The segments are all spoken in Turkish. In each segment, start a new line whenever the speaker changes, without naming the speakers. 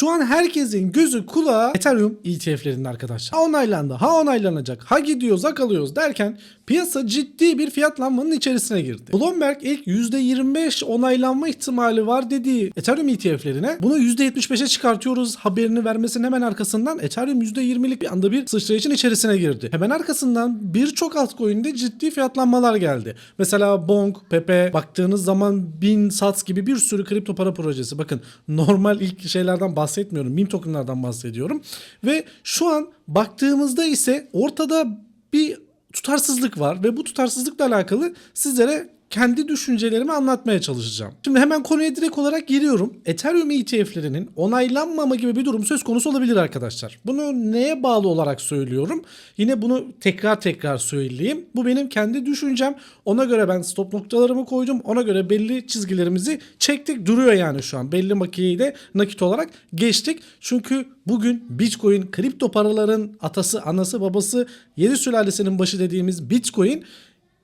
Şu an herkesin gözü kulağı Ethereum ETF'lerinde arkadaşlar. Ha onaylandı, ha onaylanacak, ha gidiyoruz, ha kalıyoruz derken piyasa ciddi bir fiyatlanmanın içerisine girdi. Bloomberg ilk %25 onaylanma ihtimali var dediği Ethereum ETF'lerine bunu %75'e çıkartıyoruz haberini vermesinin hemen arkasından Ethereum %20'lik bir anda bir sıçrayışın içerisine girdi. Hemen arkasından birçok altcoin'de ciddi fiyatlanmalar geldi. Mesela Bonk, Pepe baktığınız zaman Bin, Sats gibi bir sürü kripto para projesi. Bakın normal ilk şeylerden bahsetmiyorum. Meme tokenlardan bahsediyorum. Ve şu an baktığımızda ise ortada bir tutarsızlık var ve bu tutarsızlıkla alakalı sizlere kendi düşüncelerimi anlatmaya çalışacağım. Şimdi hemen konuya direkt olarak giriyorum. Ethereum ETF'lerinin onaylanmama gibi bir durum söz konusu olabilir arkadaşlar. Bunu neye bağlı olarak söylüyorum? Yine bunu tekrar tekrar söyleyeyim. Bu benim kendi düşüncem. Ona göre ben stop noktalarımı koydum. Ona göre belli çizgilerimizi çektik. Duruyor yani şu an. Belli makineyi de nakit olarak geçtik. Çünkü bugün Bitcoin kripto paraların atası, anası, babası, 7 sülalesinin başı dediğimiz Bitcoin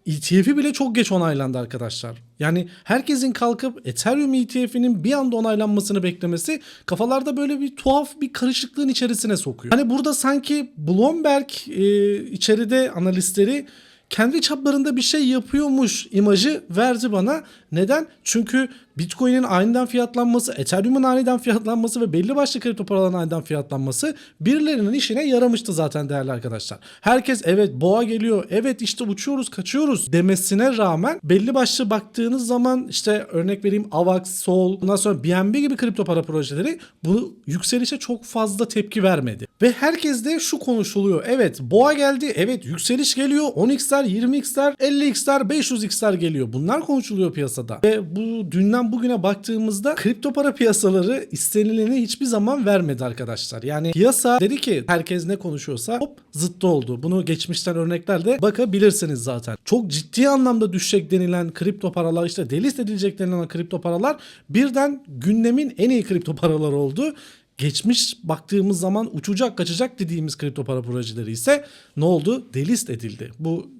ETF'i bile çok geç onaylandı arkadaşlar. Yani herkesin kalkıp Ethereum ETF'inin bir anda onaylanmasını beklemesi kafalarda böyle bir tuhaf bir karışıklığın içerisine sokuyor. Hani burada sanki Bloomberg e, içeride analistleri kendi çaplarında bir şey yapıyormuş imajı verdi bana. Neden? Çünkü Bitcoin'in aniden fiyatlanması, Ethereum'un aniden fiyatlanması ve belli başlı kripto paraların aniden fiyatlanması birilerinin işine yaramıştı zaten değerli arkadaşlar. Herkes evet boğa geliyor, evet işte uçuyoruz, kaçıyoruz demesine rağmen belli başlı baktığınız zaman işte örnek vereyim AVAX, Sol, ondan sonra BNB gibi kripto para projeleri bu yükselişe çok fazla tepki vermedi. Ve herkes de şu konuşuluyor. Evet boğa geldi, evet yükseliş geliyor, 10x'ler, 20x'ler, 50x'ler, 500x'ler geliyor. Bunlar konuşuluyor piyasada. Ve bu dünden bugüne baktığımızda kripto para piyasaları istenileni hiçbir zaman vermedi arkadaşlar. Yani piyasa dedi ki herkes ne konuşuyorsa hop zıttı oldu. Bunu geçmişten örneklerle bakabilirsiniz zaten. Çok ciddi anlamda düşecek denilen kripto paralar işte delist edilecek denilen kripto paralar birden gündemin en iyi kripto paralar oldu. Geçmiş baktığımız zaman uçacak kaçacak dediğimiz kripto para projeleri ise ne oldu? Delist edildi. Bu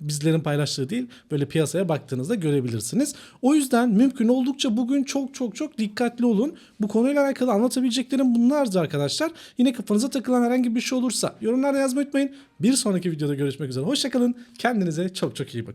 bizlerin paylaştığı değil böyle piyasaya baktığınızda görebilirsiniz. O yüzden mümkün oldukça bugün çok çok çok dikkatli olun. Bu konuyla alakalı anlatabileceklerim bunlardı arkadaşlar. Yine kafanıza takılan herhangi bir şey olursa yorumlarda yazmayı unutmayın. Bir sonraki videoda görüşmek üzere. Hoşçakalın. Kendinize çok çok iyi bakın.